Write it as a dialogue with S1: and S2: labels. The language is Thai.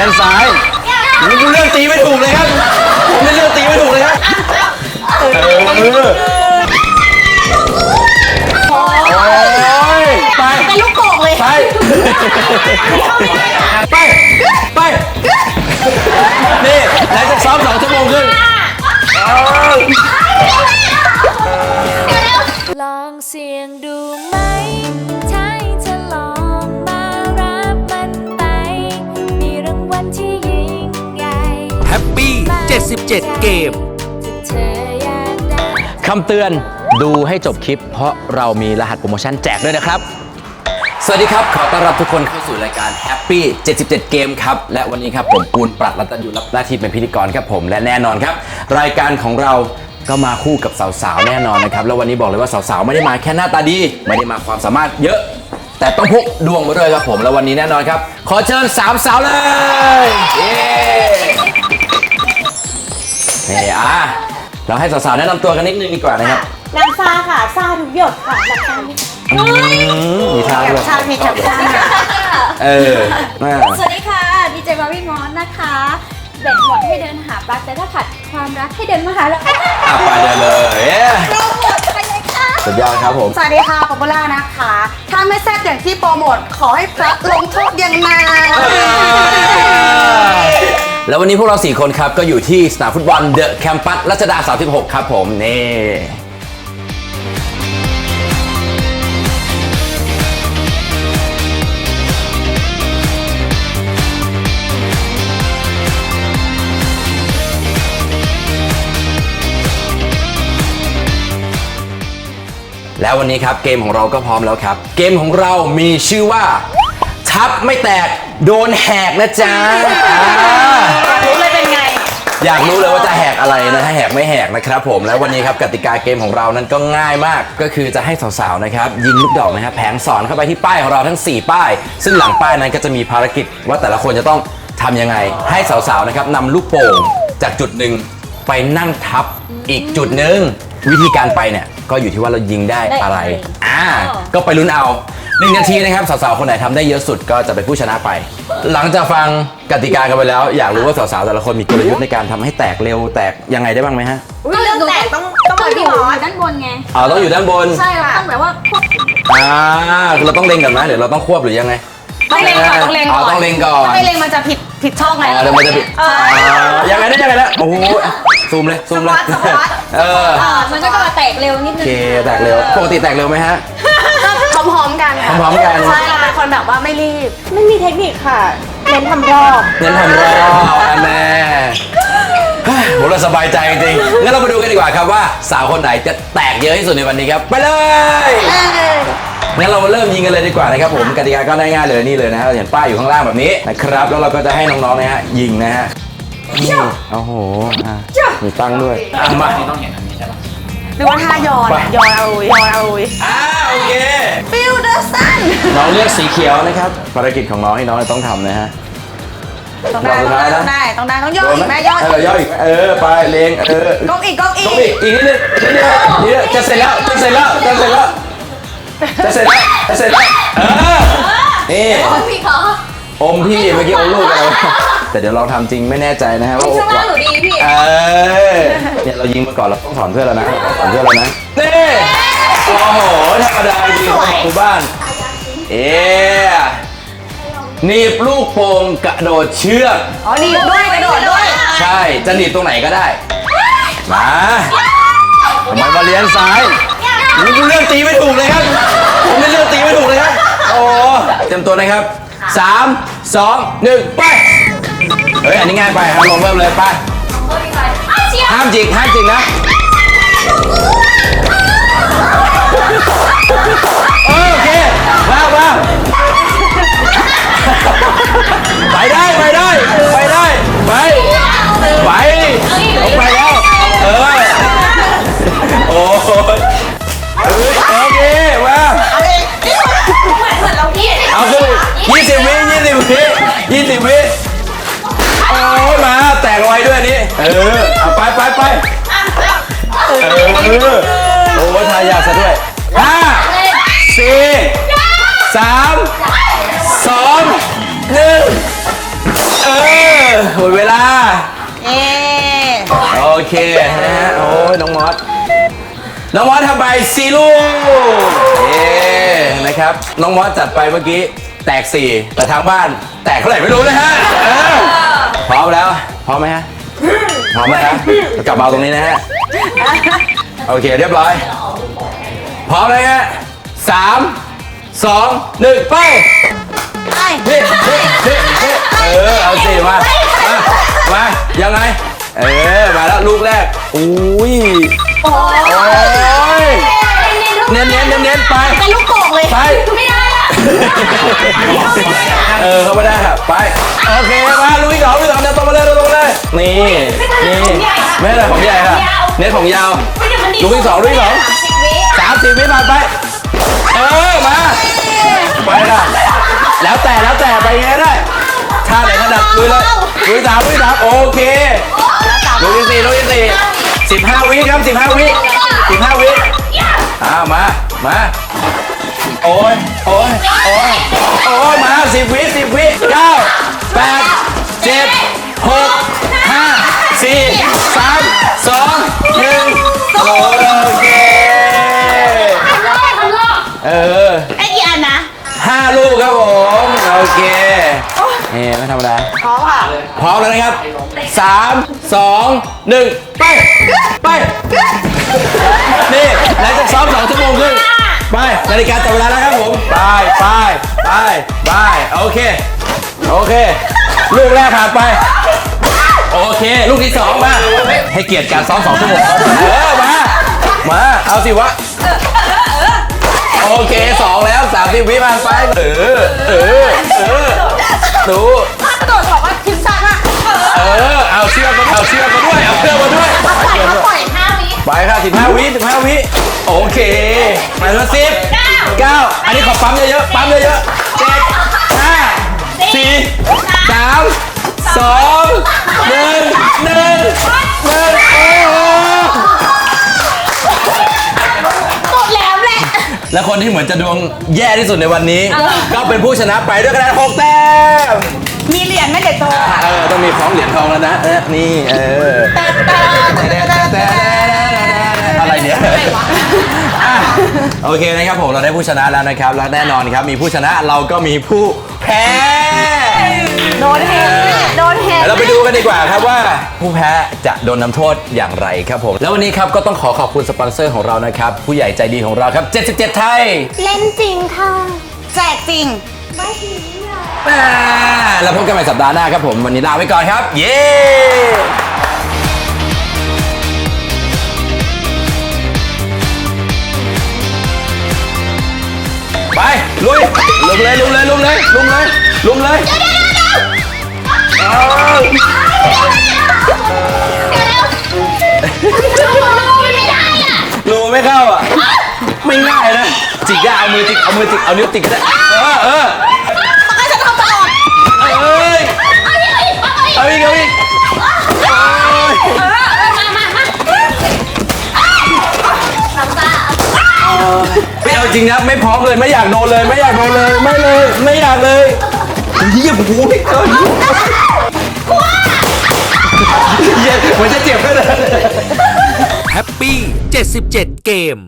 S1: รียนซ้ายผมกูเลือกตีไม่ถูกเลยครับผมเลือกตีไม่ถูกเลยครับเออโอ้ยไป
S2: เป็นลูกโป่งเลย
S1: ไป ไป ไป นี่หลังจากซ้อมสองชั่วโมงครึ่งเอา
S3: ลองเสียงดู
S4: 77เกม
S3: ถ้าเธออยากได้
S1: คำเตือนดูให้จบคลิป เพราะเรามีรหัสโปรโมชั่นแจกด้วยนะครับ สวัสดีครับ ขอต้อนรับทุกคนเข้าสู่รายการ Happy 77 เกมครับ และวันนี้ครับผมปูนปรัดรัตนอยู่รับหน้าที่เป็นพิธีกรครับผมและแน่นอนครับ รายการของเราก็มาคู่กับสาวๆแน่นอนนะครับ แล้ววันนี้บอกเลยว่าสาวๆไม่ได้มาแค่หน้าตาดี ไม่ได้มาความสามารถเยอะ แต่ต้องพกดวงมาด้วยครับผม แล้ววันนี้แน่นอนครับ ขอเชิญสามสาวเลยเย้ นี่อะเราให้สาวๆแนะนำตัวกันนิดนึงดีกว่านะครับ
S2: น้ำซาค่ะซาทุกหยดค่ะน้ำซาไม่
S1: อืมมีทางด้วย
S2: ชามีกับชา
S1: เออน่า
S5: สวัสดีค่ะดีเจบาร์บี้มอนนะคะแบ่งหมดให้เดินหาปลั๊กแต่ถ้าขาดความรักให้เดินมาหาเรา
S1: อะไปเดินเลยเอ๊ะ
S5: โปรโมทไปเลยค่ะ
S1: สุดยอดครับผม
S2: สวัสดีค่ะป๊อปปูล่านะคะ ถ้าไม่แซ่บอย่างที่โปรโมทขอให้พระลงโทษอย่างหนัก
S1: แล้ววันนี้พวกเรา 4 คนครับ ก็อยู่ที่สนามฟุตบอลเดอะแคมปัสรัชดา 36 ครับผมนี่แล้ววันนี้ครับเกมของเราก็พร้อมแล้วครับ เกมของเรามีชื่อว่า ทับไม่แตกโดนแหกนะจ๊ะอ่า
S2: รู้เลยเป็นไง
S1: อยากรู้เลยว่าจะแหกอะไรนะถ้าแหกไม่แหกนะครับผมแล้ววันนี้ครับกติกาเกมของเรานั้นก็ง่ายมาก ก็คือจะให้สาวๆนะครับยิงลูกดอกนะครับแผงสอนเข้าไปที่ป้ายของเราทั้ง 4 ป้าย ซึ่งหลังป้ายนั้นก็จะมีภารกิจว่าแต่ละคนจะต้องทำยังไง ให้สาวๆนะครับนำลูกโป่งจากจุดหนึ่งไปนั่งทับอีกจุดหนึ่งวิธีการไปเนี่ยก็อยู่ที่ว่าเรายิงได้อะไรอ่า ก็ไปลุ้นเอา หนึ่งนาทีนะครับสาวๆคนไหนทำได้เยอะสุดก็จะเป็นผู้ชนะไป หลังจากฟังกติกากันไปแล้ว อยากรู้ว่าสาวๆแต่ละคนมีกลยุทธ์ในการทำให้แตกเร็วแตกยังไงได้บ้างไหมฮะ
S5: ก็เรื่องแตกต้องต้องอยู่อยู่ด้านบนไง
S1: อ๋อต้องอยู่ด้านบน
S5: ใช่เราต้องแบบว่าควบ
S1: อ่าคือเราต้องเล็งกันไหมหรือเราต้องควบหรือยังไง
S2: ต้องเล็งก่อนต้องเล็งก่อน
S1: ต้องเล็งก่อน
S2: ถ้าไม่เล็งมันจะผิดผิดช่องไง
S1: อ๋อเดี๋ยวมันจะปิดอ่ายังไงได้ยังไงนะโอ้โหซูมเลยซูมเลย
S2: สปอตสปอต
S1: เออ
S5: อ่ามันก็จะมาแตกเร็วนิด
S1: โอ
S5: นึง
S1: เคแตกเร็วปกติแตกเร็วไหมฮะ
S2: พร้อมๆกันค่ะ
S1: พร้อมๆกัน
S2: ใช่เราเป็นคนแบบว่าไม่รีบ ไม่มีเทคนิคค่ะ เน้นทำรอบ
S1: เน้นทำรอบอันแน่เฮ้ยผมเราสบายใจจริงๆงั้นเรามาดูกันดีกว่าครับว่า สาวคนไหนจะแตกเยอะที่สุดในวันนี้ครับ ไปเลย งั้นเรามาเริ่มยิงกันเลยดีกว่านะครับผมกติกาก็ง่ายๆเลยนี่เลยนะฮะเราเห็นป้ายอยู่ข้างล่างแบบนี้นะครับ แล้วเราก็จะให้น้องๆนะฮะยิงนะฮะนี่โอ้โหอะมีตั้งด้วยอะมา
S2: หรือว่าท่ายอนอะยอนเอายอนเอา
S1: อ่า
S2: น
S1: น้องเลือกสีเขียวนะครับภารกิจของน้องที่น้องจะต้องทำนะฮะ
S2: ต้องได้ต้องได้ต้องได้ต้องได้ต้องย่ออีกไหมย่อ
S1: เออ ย่ออีก เออ ไปเลงเออ
S2: ก้มอีกก้มอี
S1: ต้อง
S2: ก
S1: อีก อีกนิดนึงนิดนึงนิดนึงจะเสร็จแล้วจะเสร็จแล้วจะเสร็จแล้วจะเสร็จแล้วจะเสร็จแล้วเออนี่
S5: พี่ขอ
S1: อมพี่เมื่อกี้อมลูกอะไรวะแต่เดี๋ยวลองทำจริงไม่แน่ใจนะฮะว่า
S5: ไม่ใช่ว่าหนูดีพี่
S1: เออเนี่ยเรายิงมาก่อนเราต้องสอนเพื่อนแล้วนะสอนเพื่อนแล้วนะนี่โอ้โหธรรมดาจริงของหมู่บ้าน เอ๊ะหนีบลูกโป่งกระโดดเชือก
S2: อ๋อหนีบด้วยกระโดดด้วย
S1: ใช่จะหนีบตรงไหนก็ได้มาทำไมมาเลี้ยงซ้ายนี่กูเลือกตีไม่ถูกเลยครับ ผมไม่เลือกตีไม่ถูกเลยครับโอ้เต็มตัวนะครับสามสองหนึ่งไปเฮ้ยอันนี้ง่ายไปครับลงเริ่มเลยไปห้ามจิกห้ามจิกนะโอเค มาไปได้ไปได้ไปได้ไปไปเอาไปแล้วเออโอ้ยเอ้ยโอเคมา
S5: เหมือนเราพี่
S1: เอาคือยี่สิบวิยี่สิบวิยี่สิบวิโอ้ยมาแตกไวด้วยนนี้เออเอาไปไปไปเออโอ้ยทายาซะด้วยห้าสี่ สามสองหนึ่งเออหมดเวลา
S2: เอ๊ะ
S1: โอเคนะฮะโอ้ยน้องมอส น้องมอสทำไปสี่ลูกเย้นะครับ น้องมอสจัดไปเมื่อกี้ แตกสี่แต่ทางบ้าน แตกเท่าไหร่ไม่รู้นะฮะเออพร้อมแล้ว พร้อมไหมฮะ พร้อมไหมฮะกลับมาตรงนี้นะฮะ โอเคเรียบร้อย พร้อมเลยฮะสาม สองหนึ่งไป
S2: ไอ้
S1: เฮ้เฮ้เฮ้เฮ้เออเอาสิมามามายังไง เออมาแล้วลูกแรกอุ้ยโอ้ยเน้นเน้นเน้นเน้นไป
S2: เป็นลูกโป่งเลย
S1: ไป
S5: ไม่ได้อะ
S1: เออเข้ามาได้ครับไปโอเคมาลุยสองลุยสองเดินตรงมาเลยเดินตรงมาเลยนี่นี่ไม่ใช่ของใหญ่ค่ะเน้นของยาวลุยสองลุยสอง
S5: สิบวิ
S1: สามสี่วิผ่านไป เออมา ไปละแล้วแต่แล้วแต่ไปไงได้ท่าไหนถนัดลุยเลยลุยสามลุยสามโอเคลุยที่สี่ลุยที่สี่สิบห้าวิครับสิบห้าวิสิบห้าวิอ้ามามาโอ้ยโอ้ยโอ้ยโอ้ยมาสิบวิสิบวิเก้าแปดเจ็ดหกห้าสี่สามสองหนึ่งโอเค เออ
S2: ไอ้กี่อันนะ
S1: ห้าลูกครับผม โอเคนี่ไม่ธรรมดา
S2: พร้อมค่ะ
S1: พร้อมแล้วนะครับสามสองหนึ่งไป ไป นี่หลังจากซ้อมสองชั่วโมงครึ่งไปนาฬิกาจับเวลาแล้วครับผม ไปไปไปไปโอเค โอเค ลูกแรกผ่านไป โอเค ลูกที่สองมา ให้เกียรติการซ้อมสองชั่วโมงเออมา มา เอาสิวะ โอเคสองแล้วสามสิบวิผ่านไปเออเออเออดู
S2: กระโดดบอกว่าทีมชาติอะ
S1: เออเอาเชือกมาเอาเชือกมาด้วยเอาเชือกมาด้วย
S2: ปล่อยเขาปล่อยห้าวิ
S1: ไปค่ะสิบห้าวิสิบห้าวิโอเคไปแล้วสิบเก้าอันนี้ขอปั๊มเยอะๆปั๊มเยอะๆเจ็ดห้าสี่สามสองหนึ่งหนึ่งหนึ่งโอ้โห
S2: หมดแล้วแหละ
S1: และคนที่เหมือนจะดวงแย่ที่สุดในวันนี้ ก็เป็นผู้ชนะไปด้วยคะแนนหกแต้ม
S2: มีเหรียญไหม่เด็ดโต
S1: เออต้องมีของเหรียญทองแล้วนะเออนี่เอออะไรเนี่ยอะโอเคนะครับผมเราได้ผู้ชนะแล้วนะครับ และแน่นอนครับมีผู้ชนะเราก็มีผู้แพ้
S2: โดนเห็นโดนเห็น
S1: เดี๋ยวเราไปดูกันดีกว่าครับว่าผู้แพ้จะโดนน้ำโทษอย่างไรครับผม แล้ววันนี้ครับก็ต้องขอขอบคุณสปอนเซอร์ของเรานะครับ ผู้ใหญ่ใจดีของเราครับ 77 ไทย
S5: เล่นจริงค่ะ
S2: แจกจริง
S5: ไม่ถึงอะ
S1: อ่าแล้วพบกันใหม่สัปดาห์หน้าครับผม วันนี้ลาไปก่อนครับ เย้ไปลุยลุมเลยลุมเลยลุมเลยลุมเลย ลุมเลยเอา
S5: ไม่ได้อะ
S1: รูไม่เข้าอะ ไม่ง่ายนะ จิกได้เอามือจิก เอามือจิก เอานิ้วจิกก็ได้ เออเออ
S2: ก็จะทำตลอด
S1: เอ้ย
S5: เอาอีกเอาอีกเอาอีก
S1: เอาอีกเอาอีกโอ้ย
S5: เออเออมามามาน้ำตา
S1: ไม่เอาจริงนะ ไม่พร้อมเลย ไม่อยากโดนเลย ไม่อยากโดนเลย ไม่เลย ไม่อยากเลย เยี่ยมโอ้โหพี่เกินเยี่ยมหมือนจะเจ็บก็เลย
S4: แฮปปี้77 เกม